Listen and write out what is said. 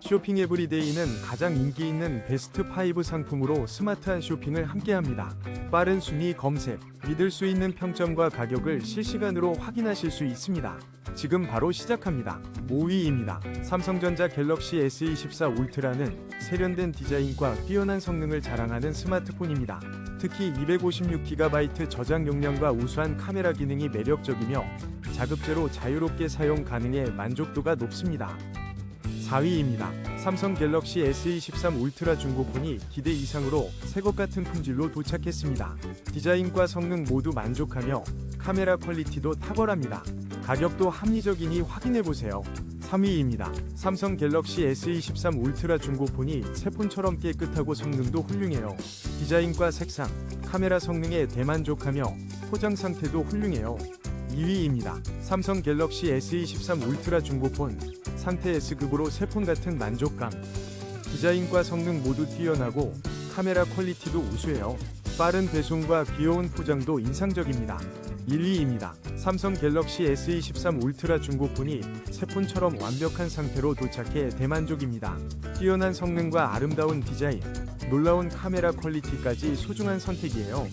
쇼핑 에브리데이는 가장 인기 있는 베스트 5 상품으로 스마트한 쇼핑을 함께합니다. 빠른 순위 검색, 믿을 수 있는 평점과 가격을 실시간으로 확인하실 수 있습니다. 지금 바로 시작합니다. 5위입니다. 삼성전자 갤럭시 S24 울트라는 세련된 디자인과 뛰어난 성능을 자랑하는 스마트폰입니다. 특히 256GB 저장 용량과 우수한 카메라 기능이 매력적이며 자급제로 자유롭게 사용 가능해 만족도가 높습니다. 4위입니다. 삼성 갤럭시 S23 울트라 중고폰이 기대 이상으로 새것 같은 품질로 도착했습니다. 디자인과 성능 모두 만족하며 카메라 퀄리티도 탁월합니다. 가격도 합리적이니 확인해보세요. 3위입니다. 삼성 갤럭시 S23 울트라 중고폰이 새 폰처럼 깨끗하고 성능도 훌륭해요. 디자인과 색상, 카메라 성능에 대만족하며 포장 상태도 훌륭해요. 2위입니다. 삼성 갤럭시 S23 울트라 중고폰 상태 S급으로 새 폰 같은 만족감. 디자인과 성능 모두 뛰어나고 카메라 퀄리티도 우수해요. 빠른 배송과 귀여운 포장도 인상적입니다. 1위입니다. 삼성 갤럭시 S23 울트라 중고폰이 새 폰처럼 완벽한 상태로 도착해 대만족입니다. 뛰어난 성능과 아름다운 디자인, 놀라운 카메라 퀄리티까지 소중한 선택이에요.